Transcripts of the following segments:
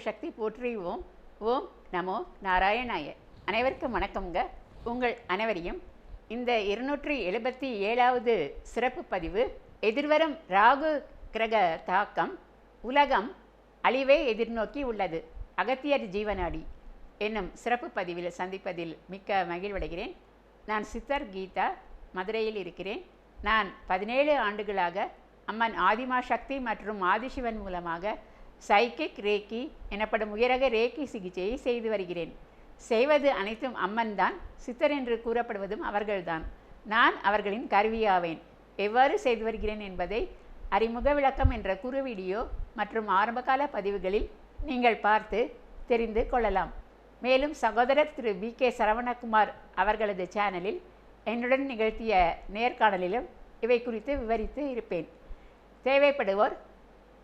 சக்தி போற்றி ஓம் ஓம் நமோ நாராயணாய. அனைவருக்கும் வணக்கம்ங்க. உங்கள் அனைவரையும் இந்த இருநூற்றி எழுபத்தி ஏழாவது சிறப்பு பதிவு எதிர்வரும் ராகு கிரக தாக்கம் உலகம் அழிவை எதிர்நோக்கி உள்ளது. அகத்தியர் ஜீவனாடி என்னும் சிறப்பு பதிவில் சந்திப்பதில் மிக்க மகிழ்வடைகிறேன். நான் சித்தர் கீதா மதுரையில் இருக்கிறேன். நான் பதினேழு ஆண்டுகளாக அம்மன் ஆதிமா சக்தி மற்றும் ஆதிசிவன் மூலமாக சைக்கிக் ரேக்கி எனப்படும் உயரக ரேக்கி சிகிச்சையை செய்து வருகிறேன். செய்வது அனைத்தும் அம்மன் தான் சித்தர் என்று கூறப்படுவதும் அவர்கள்தான். நான் அவர்களின் கருவியாவேன். எவ்வாறு செய்து வருகிறேன் என்பதை அறிமுக விளக்கம் என்ற குறு வீடியோ மற்றும் ஆரம்பகால பதிவுகளில் நீங்கள் பார்த்து தெரிந்து கொள்ளலாம். மேலும் சகோதரர் திரு பி கே. சரவணகுமார் அவர்களது சேனலில் என்னுடன் நிகழ்த்திய நேர்காணலிலும் இவை குறித்து விவரித்து இருப்பேன். தேவைப்படுவோர்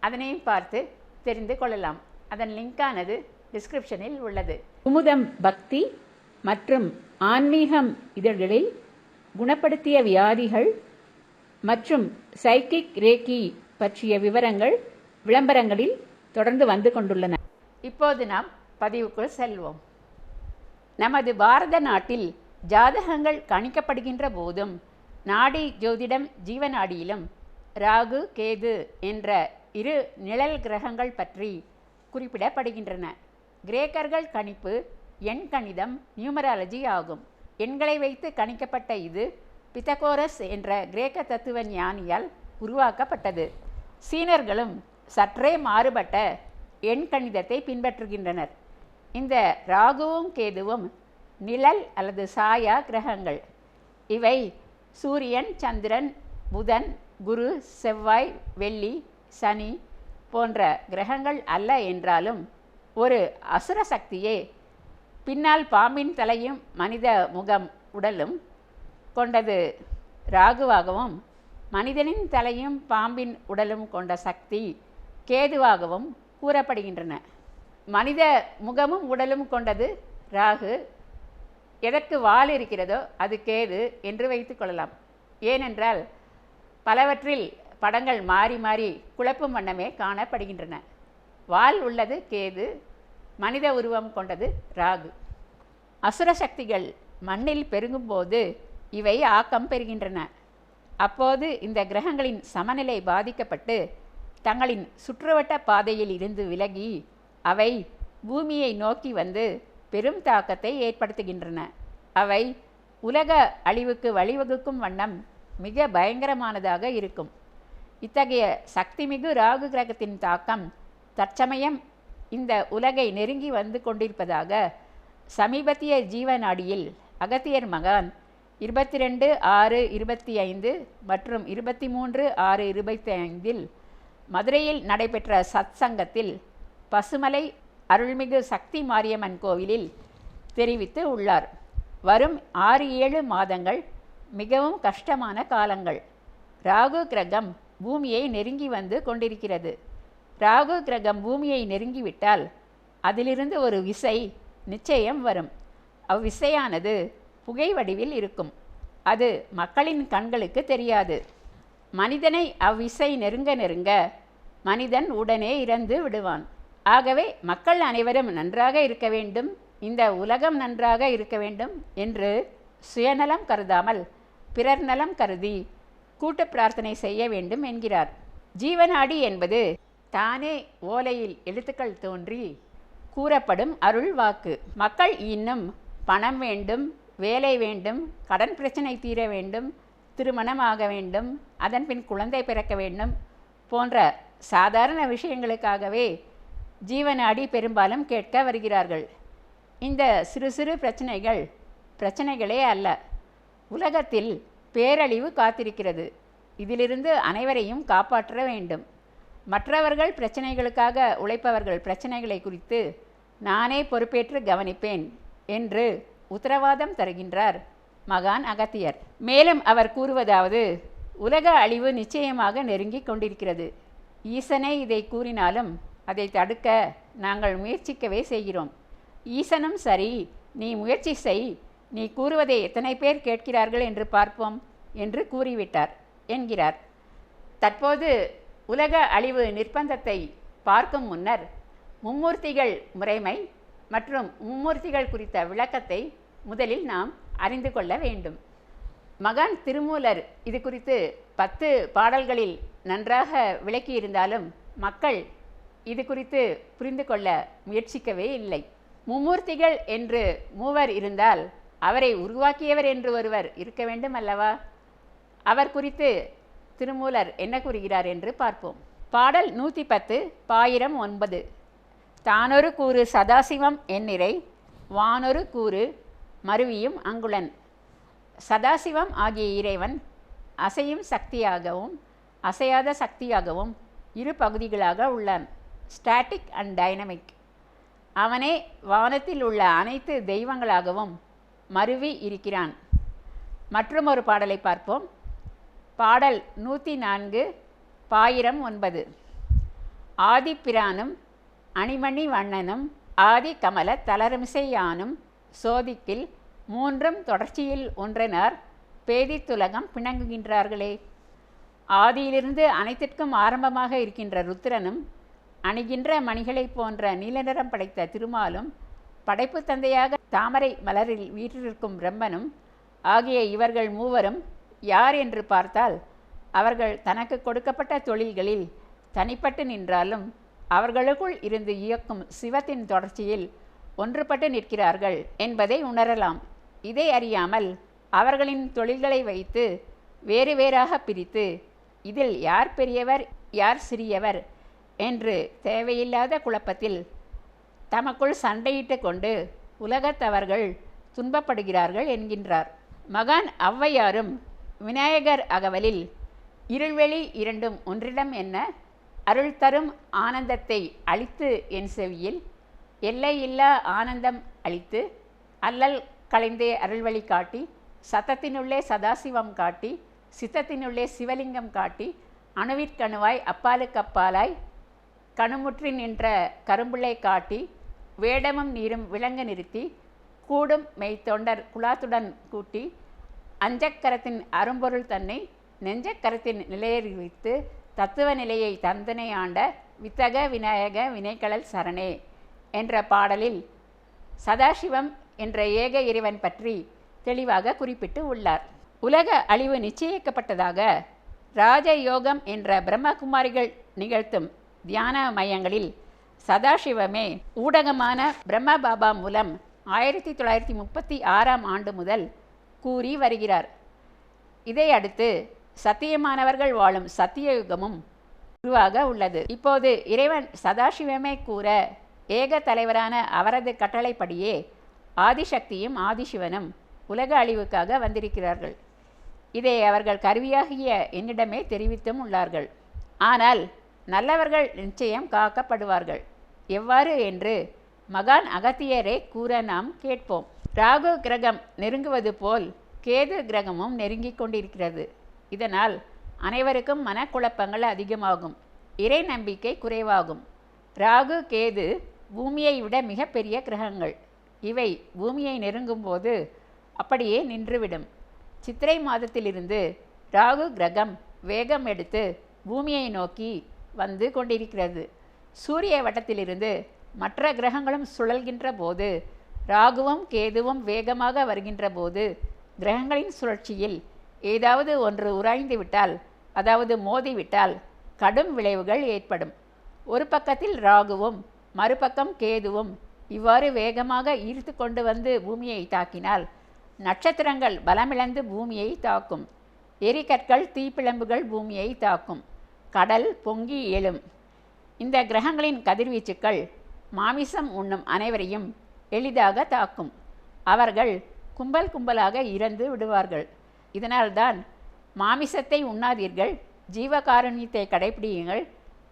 அதனையும் பார்த்து தெரிந்து கொள்ளலாம். அதன் லிங்கானது டிஸ்கிரிப்ஷனில் உள்ளது. குமுதம் பக்தி மற்றும் ஆன்மீகம் இதழ்களில் குணப்படுத்திய வியாதிகள் மற்றும் சைக்கிக் ரேக்கி பற்றிய விவரங்கள் விளம்பரங்களில் தொடர்ந்து வந்து கொண்டுள்ளன. இப்போது நாம் பதிவுக்குள் செல்வோம். நமது பாரத நாட்டில் ஜாதகங்கள் கணிக்கப்படுகின்ற போதும் நாடி ஜோதிடம் ஜீவநாடியிலும் ராகு கேது என்ற இரு நிழல் கிரகங்கள் பற்றி குறிப்பிடப்படுகின்றன. கிரேக்கர்கள் கணிப்பு எண் கணிதம் நியூமராலஜி ஆகும். எண்களை வைத்து கணிக்கப்பட்ட இது பித்தகோரஸ் என்ற கிரேக்க தத்துவ ஞானியால் உருவாக்கப்பட்டது. சீனர்களும் சற்றே மாறுபட்ட எண் கணிதத்தை பின்பற்றுகின்றனர். இந்த ராகுவும் கேதுவும் நிழல் அல்லது சாயா கிரகங்கள். இவை சூரியன் சந்திரன் புதன் குரு செவ்வாய் வெள்ளி சனி போன்ற கிரகங்கள் அல்ல என்றாலும் ஒரு அசுர சக்தியே பின்னால் பாம்பின் தலையும் மனித முகம் உடலும் கொண்டது. ராகுவாகவும் மனிதனின் தலையும் பாம்பின் உடலும் கொண்ட சக்தி கேதுவாகவும் கூறப்படுகின்றன. மனித முகமும் உடலும் கொண்டது ராகு. எதற்கு வால் இருக்கிறதோ அது கேது என்று வைத்துக்கொள்ளலாம் ஏனென்றால் பலவற்றில் படங்கள் மாறி மாறி குழப்பும் வண்ணமே காணப்படுகின்றன. வால் உள்ளது கேது மனித உருவம் கொண்டது ராகு. அசுர சக்திகள் மண்ணில் பெருகும்போது இவை ஆக்கம் பெறுகின்றன. அப்போது இந்த கிரகங்களின் சமநிலை பாதிக்கப்பட்டு தங்களின் சுற்றுவட்ட பாதையில் இருந்து விலகி அவை பூமியை நோக்கி வந்து பெரும் தாக்கத்தை ஏற்படுத்துகின்றன. அவை உலக அழிவுக்கு வழிவகுக்கும் வண்ணம் மிக பயங்கரமானதாக இருக்கும். இத்தகைய சக்திமிகு ராகு கிரகத்தின் தாக்கம் தற்சமயம் இந்த உலகை நெருங்கி வந்து கொண்டிருப்பதாக சமீபத்திய ஜீவநாடியில் அகத்தியர் மகான் இருபத்தி ரெண்டு ஆறு இருபத்தி ஐந்து மற்றும் இருபத்தி மூன்று ஆறு இருபத்தி ஐந்தில் மதுரையில் நடைபெற்ற சத் சங்கத்தில் பசுமலை அருள்மிகு சக்தி மாரியம்மன் கோவிலில் தெரிவித்து உள்ளார். வரும் ஆறு ஏழு மாதங்கள் மிகவும் கஷ்டமான காலங்கள். ராகு கிரகம் பூமியை நெருங்கி வந்து கொண்டிருக்கிறது. ராகு கிரகம் பூமியை நெருங்கிவிட்டால் அதிலிருந்து ஒரு விசை நிச்சயம் வரும். அவ்விசையானது புகை வடிவில் இருக்கும். அது மக்களின் கண்களுக்கு தெரியாது. மனிதனை அவ்விசை நெருங்க நெருங்க மனிதன் உடனே இறந்து விடுவான். ஆகவே மக்கள் அனைவரும் நன்றாக இருக்க வேண்டும். இந்த உலகம் நன்றாக இருக்க வேண்டும் என்று சுயநலம் கருதாமல் பிறர் நலம் கருதி கூட்ட பிரார்த்தனை செய்ய வேண்டும் என்கிறார். ஜீவநாடி என்பது தானே ஓலையில் எழுத்துக்கள் தோன்றி கூறப்படும் அருள் வாக்கு. மக்கள் இன்னும் பணம் வேண்டும் வேலை வேண்டும் கடன் பிரச்சனை தீர வேண்டும் திருமணம் ஆக வேண்டும் அதன்பின் குழந்தை பிறக்க வேண்டும் போன்ற சாதாரண விஷயங்களுக்காகவே ஜீவநாடி பெரும்பாலும் கேட்க வருகிறார்கள். இந்த சிறு சிறு பிரச்சனைகள் பிரச்சனைகளே அல்ல. உலகத்தில் பேரழிவு காத்திருக்கிறது. இதிலிருந்து அனைவரையும் காப்பாற்ற வேண்டும். மற்றவர்கள் பிரச்சனைகளுக்காக உழைப்பவர்கள் பிரச்சனைகளை குறித்து நானே பொறுப்பேற்று கவனிப்பேன் என்று உத்தரவாதம் தருகின்றார் மகான் அகத்தியர். மேலும் அவர் கூறுவதாவது உலக அழிவு நிச்சயமாக நெருங்கி கொண்டிருக்கிறது. ஈசனே இதை கூறினாலும் அதை தடுக்க நாங்கள் முயற்சிக்கவே செய்கிறோம். ஈசனும் சரி நீ முயற்சி செய் நீ கூறுவதை எத்தனை பேர் கேட்கிறார்கள் என்று பார்ப்போம் என்று கூறிவிட்டார். என்கிறார். தற்போது உலக அழிவு நிர்பந்தத்தை பார்க்கும் முன்னர் மும்மூர்த்திகள் முறைமை மற்றும் மும்மூர்த்திகள் குறித்த விளக்கத்தை முதலில் நாம் அறிந்து கொள்ள வேண்டும். மகான் திருமூலர் இது குறித்து பத்து பாடல்களில் நன்றாக விளக்கியிருந்தாலும் மக்கள் இது குறித்து புரிந்து கொள்ள முயற்சிக்கவே இல்லை. மும்மூர்த்திகள் என்று மூவர் இருந்தால் அவரை உருவாக்கியவர் என்று ஒருவர் இருக்க வேண்டும் அல்லவா அவர் குறித்து திருமூலர் என்ன கூறுகிறார் என்று பார்ப்போம். பாடல் நூற்றி பத்து பாயிரம் ஒன்பது. தானொரு கூறு சதாசிவம் என்னிறை வானொரு கூறு மருவியும் அங்குளன் சதாசிவம் ஆகிய இறைவன் அசையும் சக்தியாகவும் அசையாத சக்தியாகவும் இரு பகுதிகளாக உள்ளான். Static and dynamic. அவனே வானத்தில் உள்ள அனைத்து தெய்வங்களாகவும் மருவி இருக்கிறான். மற்றும் ஒரு பாடலை பார்ப்போம். பாடல் நூற்றி நான்கு பாயிரம் ஒன்பது. ஆதிப்பிரானும் அணிமணி வண்ணனும் ஆதி கமல தளரமிசையானும் சோதிக்கில் மூன்றும் தொடர்ச்சியில் ஒன்றனார் பேதித்துலகம் பிணங்குகின்றார்களே. ஆதியிலிருந்து அனைத்திற்கும் ஆரம்பமாக இருக்கின்ற ருத்திரனும் அணிகின்ற மணிகளைப் போன்ற நீல நிறம் படைத்த திருமாலும் படைப்பு தந்தையாக தாமரை மலரில் வீற்றிருக்கும் பிரம்மனும் ஆகிய இவர்கள் மூவரும் யார் என்று பார்த்தால் அவர்கள் தனக்கு கொடுக்கப்பட்ட தொழில்களில் தனிப்பட்டு நின்றாலும் அவர்களுக்குள் இருந்து இயக்கும் சிவத்தின் தொடர்ச்சியில் ஒன்றுபட்டு நிற்கிறார்கள் என்பதை உணரலாம். இதை அறியாமல் அவர்களின் தொழில்களை வைத்து வேறு வேறாக பிரித்து இதில் யார் பெரியவர் யார் சிறியவர் என்று தேவையில்லாத குழப்பத்தில் தமக்குள் சண்டையிட்டு கொண்டு உலகத்தவர்கள் துன்பப்படுகிறார்கள் என்கின்றார். மகான் ஔவையாரும் விநாயகர் அகவலில் இருள்வெளி இரண்டும் ஒன்றிடம் என்ன? அருள் தரும் ஆனந்தத்தை அளித்து என் செவியில் எல்லையில்லா ஆனந்தம் அளித்து அல்லல் களைந்தே அருள்வழி காட்டி சத்தத்தினுள்ளே சதாசிவம் காட்டி சித்தத்தினுள்ளே சிவலிங்கம் காட்டி அணுவிற்கணுவாய் அப்பாலுக்கு அப்பாலாய் கணுமுற்றி நின்ற கரும்புள்ளை காட்டி வேடமும் நீரும் விளங்க நிறுத்தி கூடும் மெய்த்தொண்டர் குலாத்துடன் கூட்டி அஞ்சக்கரத்தின் அரும்பொருள் தன்னை நெஞ்சக்கரத்தின் நிலையறிவித்து தத்துவ நிலையை தந்தனை ஆண்ட வித்தக விநாயக வினைக்கடல் சரணே என்ற பாடலில் சதாசிவம் என்ற ஏக இறைவன் பற்றி தெளிவாக குறிப்பிட்டு உள்ளார். உலக அழிவு நிச்சயிக்கப்பட்டதாக ராஜயோகம் என்ற பிரம்மகுமாரிகள் நிகழ்த்தும் தியான மையங்களில் சதாசிவமே ஊடகமான பிரம்ம பாபா மூலம் ஆயிரத்தி தொள்ளாயிரத்தி முப்பத்தி ஆறாம் ஆண்டு முதல் கூறி வருகிறார். இதையடுத்து சத்தியமானவர்கள் வாழும் சத்தியயுகமும் உருவாக உள்ளது. இப்போது இறைவன் சதாசிவமே கூற ஏக தலைவரான அவரது கட்டளைப்படியே ஆதிசக்தியும் ஆதிசிவனும் உலக அழிவுக்காக வந்திருக்கிறார்கள். இதை அவர்கள் கருவியாகிய என்னிடமே தெரிவித்தும் உள்ளார்கள். ஆனால் நல்லவர்கள் நிச்சயம் காக்கப்படுவார்கள். எவ்வாறு என்று மகான் அகத்தியரை கூற நாம் கேட்போம். ராகு கிரகம் நெருங்குவது போல் கேது கிரகமும் நெருங்கிக் கொண்டிருக்கிறது. இதனால் அனைவருக்கும் மனக்குழப்பங்கள் அதிகமாகும். இறை நம்பிக்கை குறைவாகும். ராகு கேது பூமியை விட மிகப்பெரிய கிரகங்கள். இவை பூமியை நெருங்கும்போது அப்படியே நின்றுவிடும். சித்திரை மாதத்திலிருந்து ராகு கிரகம் வேகம் எடுத்து பூமியை நோக்கி வந்து கொண்டிருக்கிறது. சூரிய வட்டத்திலிருந்து மற்ற கிரகங்களும் சுழல்கின்ற போது ராகுவும் கேதுவும் வேகமாக வருகின்ற போது கிரகங்களின் சுழற்சியில் ஏதாவது ஒன்று உராய்ந்து விட்டால் அதாவது மோதிவிட்டால் கடும் விளைவுகள் ஏற்படும். ஒரு பக்கத்தில் ராகுவும் மறுபக்கம் கேதுவும் இவ்வாறு வேகமாக ஈர்த்து கொண்டு வந்து பூமியை தாக்கினால் நட்சத்திரங்கள் பலமிழந்து பூமியை தாக்கும். எரிகற்கள் தீப்பிழம்புகள் பூமியை தாக்கும். கடல் பொங்கி எழும். இந்த கிரகங்களின் கதிர்வீச்சுக்கள் மாமிசம் உண்ணும் அனைவரையும் எளிதாக தாக்கும். அவர்கள் கும்பல் கும்பலாக இறந்து விடுவார்கள். இதனால்தான் மாமிசத்தை உண்ணாதீர்கள் ஜீவகாருண்யத்தை கடைபிடியுங்கள்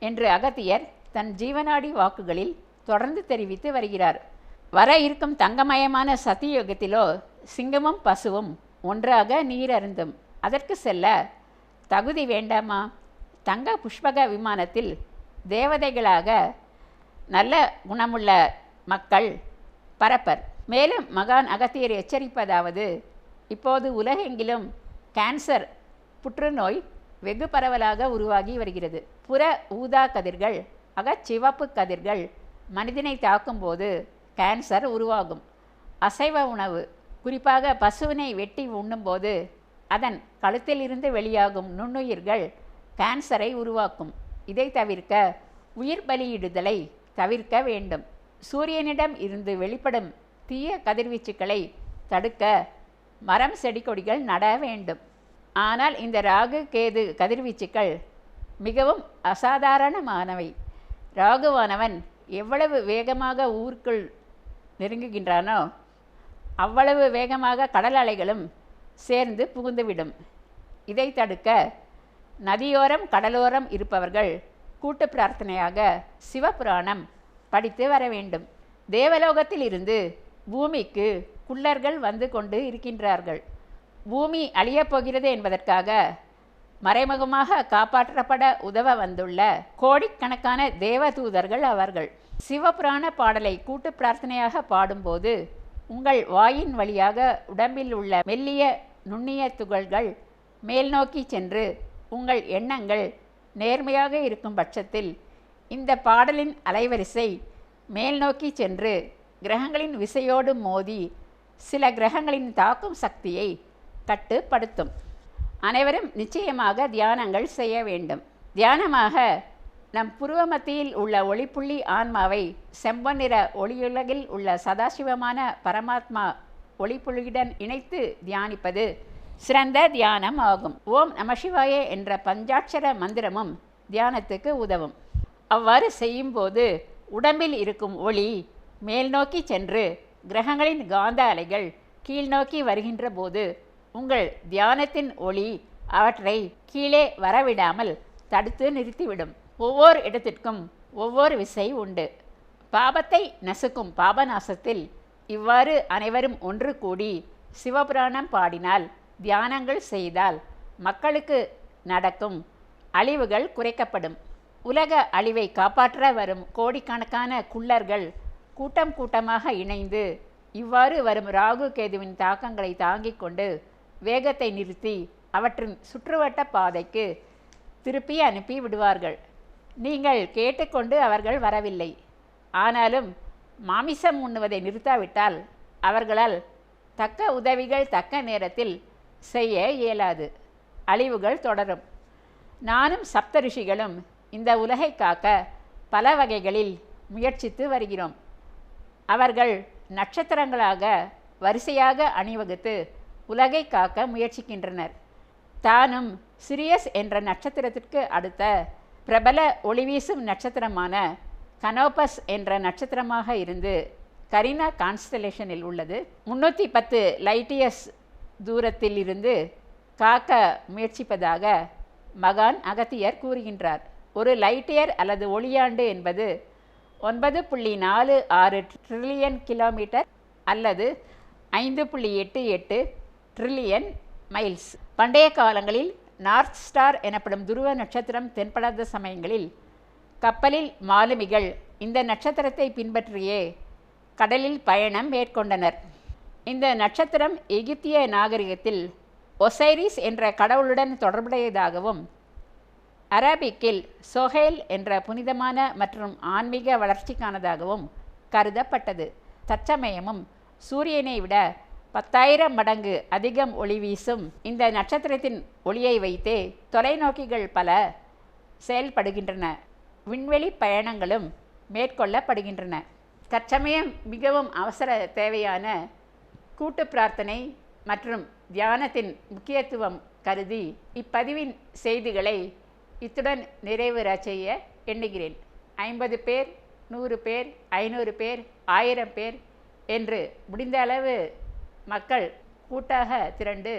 என்று அகத்தியர் தன் ஜீவனாடி வாக்குகளில் தொடர்ந்து தெரிவித்து வருகிறார். வர இருக்கும் தங்கமயமான சத்தியுகத்திலோ சிங்கமும் பசுவும் ஒன்றாக நீர் அருந்தும் அதற்கு செல்ல தகுதி வேண்டாமா? தங்க புஷ்பக விமானத்தில் தேவதைகளாக நல்ல குணமுள்ள மக்கள் பரப்பர். மேலும் மகான் அகத்தியர் எச்சரிப்பதாவது இப்போது உலகெங்கிலும் கேன்சர் புற்றுநோய் வெகு பரவலாக உருவாகி வருகிறது. புற ஊதா கதிர்கள் அகச்சிவப்பு கதிர்கள் மனிதனை தாக்கும்போது கேன்சர் உருவாகும். அசைவ உணவு குறிப்பாக பசுவினை வெட்டி உண்ணும்போது அதன் கழுத்திலிருந்து வெளியாகும் நுண்ணுயிர்கள் கேன்சரை உருவாக்கும். இதை தவிர்க்க உயிர் பலியிடுதலை தவிர்க்க வேண்டும். சூரியனிடம் இருந்து வெளிப்படும் தீய கதிர்வீச்சுக்களை தடுக்க மரம் செடி கொடிகள் நட வேண்டும். ஆனால் இந்த ராகு கேது கதிர்வீச்சுக்கள் மிகவும் அசாதாரணமானவை. ராகுவானவன் எவ்வளவு வேகமாக ஊருக்குள் நெருங்குகின்றானோ அவ்வளவு வேகமாக கடல் அலைகளும் சேர்ந்து புகுந்துவிடும். இதை தடுக்க நதியோரம் கடலோரம் இருப்பவர்கள் கூட்டு பிரார்த்தனையாக சிவபுராணம் படித்து வர வேண்டும். தேவலோகத்தில் இருந்து பூமிக்கு குள்ளர்கள் வந்து கொண்டு இருக்கின்றார்கள். பூமி அழியப் போகிறது என்பதற்காக மறைமுகமாக காப்பாற்றப்பட உதவ வந்துள்ள கோடிக்கணக்கான தேவதூதர்கள் அவர்கள். சிவபுராண பாடலை கூட்டு பிரார்த்தனையாக பாடும்போது உங்கள் வாயின் வழியாக உடம்பில் உள்ள மெல்லிய நுண்ணிய துகள்கள் மேல்நோக்கி சென்று உங்கள் எண்ணங்கள் நேர்மையாக இருக்கும் பட்சத்தில் இந்த பாடலின் அலைவரிசை மேல் நோக்கி சென்று கிரகங்களின் விசையோடு மோதி சில கிரகங்களின் தாக்கும் சக்தியை கட்டுப்படுத்தும். அனைவரும் நிச்சயமாக தியானங்கள் செய்ய வேண்டும். தியானமாக நம் புருவ மத்தியில் உள்ள ஒளிப்புள்ளி ஆன்மாவை செம்பொன்னிற ஒளியுலகில் உள்ள சதாசிவமான பரமாத்மா ஒளிப்புள்ளியுடன் இணைத்து தியானிப்பது சிறந்த தியானம் ஆகும். ஓம் நமசிவாயே என்ற பஞ்சாட்சர மந்திரமும் தியானத்துக்கு உதவும். அவ்வாறு செய்யும்போது உடம்பில் இருக்கும் ஒளி மேல் நோக்கி சென்று கிரகங்களின் காந்த அலைகள் கீழ்நோக்கி வருகின்ற போது உங்கள் தியானத்தின் ஒளி அவற்றை கீழே வரவிடாமல் தடுத்து நிறுத்திவிடும். ஒவ்வொரு இடத்திற்கும் ஒவ்வொரு விசை உண்டு. பாபத்தை நசுக்கும் பாபநாசத்தில் இவ்வாறு அனைவரும் ஒன்று கூடி சிவபுராணம் பாடினால் தியானங்கள் செய்தால் மக்களுக்கு நடக்கும் அழிவுகள் குறைக்கப்படும். உலக அழிவை காப்பாற்ற வரும் கோடிக்கணக்கான குள்ளர்கள் கூட்டம் கூட்டமாக இணைந்து இவ்வாறு வரும் ராகு கேதுவின் தாக்கங்களை தாங்கிக் கொண்டு வேகத்தை நிறுத்தி அவற்றின் சுற்றுவட்ட பாதைக்கு திருப்பி அனுப்பி விடுவார்கள். நீங்கள் கேட்டுக்கொண்டு அவர்கள் வரவில்லை. ஆனாலும் மாமிசம் உண்ணுவதை நிறுத்தாவிட்டால் அவர்களால் தக்க உதவிகள் தக்க நேரத்தில் செய்ய இயலாது. அழிவுகள் தொடரும். நானும் சப்த ரிஷிகளும் இந்த உலகை காக்க பல வகைகளில் முயற்சித்து வருகிறோம். அவர்கள் நட்சத்திரங்களாக வரிசையாக அணிவகுத்து உலகை காக்க முயற்சிக்கின்றனர். தானும் சிரியஸ் என்ற நட்சத்திரத்திற்கு அடுத்த பிரபல ஒளிவீசும் நட்சத்திரமான கனோபஸ் என்ற நட்சத்திரமாக இருந்து கரீனா கான்ஸ்டலேஷனில் உள்ளது. முன்னூற்றி பத்து லைட்டியஸ் தூரத்தில் இருந்து காக்க முயற்சிப்பதாக மகான் அகத்தியர் கூறுகின்றார். ஒரு லைட்டியர் அல்லது ஒளியாண்டு என்பது ஒன்பது புள்ளி நாலு ஆறு ட்ரில்லியன் கிலோமீட்டர் அல்லது ஐந்து புள்ளி எட்டு எட்டு ட்ரில்லியன் மைல்ஸ் பண்டைய காலங்களில் நார்த் ஸ்டார் எனப்படும் துருவ நட்சத்திரம் தென்படாத சமயங்களில் கப்பலில் மாலுமிகள் இந்த நட்சத்திரத்தை பின்பற்றியே கடலில் பயணம் மேற்கொண்டனர். இந்த நட்சத்திரம் எகிப்திய நாகரிகத்தில் ஒசைரிஸ் என்ற கடவுளுடன் தொடர்புடையதாகவும் அரபிக்கில் சொஹேல் என்ற புனிதமான மற்றும் ஆன்மீக வளர்ச்சிக்கானதாகவும் கருதப்பட்டது. தற்சமயமும் சூரியனை விட பத்தாயிரம் மடங்கு அதிகம் ஒளி வீசும் இந்த நட்சத்திரத்தின் ஒளியை வைத்தே தொலைநோக்கிகள் பல செயல்படுகின்றன. விண்வெளி பயணங்களும் மேற்கொள்ளப்படுகின்றன. தற்சமயம் மிகவும் அவசர தேவையான கூட்டு பிரார்த்தனை மற்றும் தியானத்தின் முக்கியத்துவம் கருதி இப்பதிவின் செய்திகளை இத்துடன் நிறைவுற செய்ய எண்ணுகிறேன். ஐம்பது பேர் நூறு பேர் ஐநூறு பேர் ஆயிரம் பேர் என்று முடிந்த அளவு மக்கள் கூட்டாக திரண்டு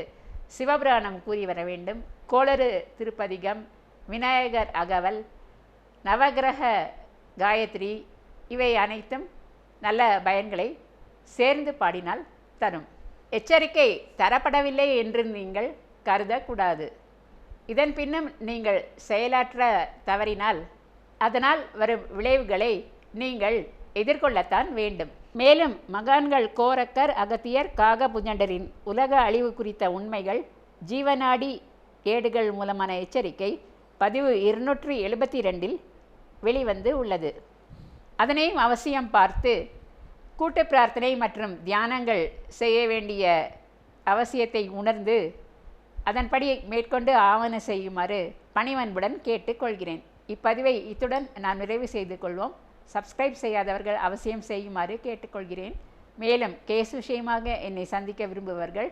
சிவபுராணம் கூறி வர வேண்டும். கோளறு திருப்பதிகம் விநாயகர் அகவல் நவகிரக காயத்ரி இவை அனைத்தும் நல்ல பயன்களை சேர்ந்து பாடினால் தரும். எச்சரிக்கை தரப்படவில்லை என்று நீங்கள் கருதக்கூடாது. இதன் பின்னும் நீங்கள் செயலாற்ற தவறினால் அதனால் வரும் விளைவுகளை நீங்கள் எதிர்கொள்ளத்தான் வேண்டும். மேலும் மகான்கள் கோரக்கர் அகத்தியர் காகபுஜண்டரின் உலக அழிவு குறித்த உண்மைகள் ஜீவநாடி ஏடுகள் மூலமான எச்சரிக்கை பதிவு இருநூற்றி எழுபத்தி ரெண்டில் வெளிவந்து உள்ளது. அதனையும் அவசியம் பார்த்து கூட்டு பிரார்த்தனை மற்றும் தியானங்கள் செய்ய வேண்டிய அவசியத்தை உணர்ந்து அதன்படி மேற்கொண்டு ஆவண செய்யுமாறு பணிவன்புடன் கேட்டுக்கொள்கிறேன். இப்பதிவை இத்துடன் நான் நிறைவு செய்து கொள்வோம். சப்ஸ்கிரைப் செய்யாதவர்கள் அவசியம் செய்யுமாறு கேட்டுக்கொள்கிறேன். மேலும் கேஸ் விஷயமாக என்னை சந்திக்க விரும்புபவர்கள்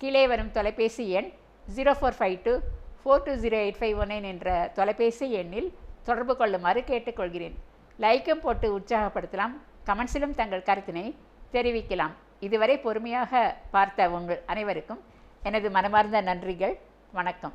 கீழே வரும் தொலைபேசி எண் zero four five two four two zero eight five one nine என்ற தொலைபேசி எண்ணில் தொடர்பு கொள்ளுமாறு கேட்டுக்கொள்கிறேன். லைக்கும் போட்டு உற்சாகப்படுத்தலாம். கமெண்ட்ஸிலும் தங்கள் கருத்தினை தெரிவிக்கலாம். இதுவரை பொறுமையாக பார்த்த உங்கள் அனைவருக்கும் எனது மனமார்ந்த நன்றிகள். வணக்கம்.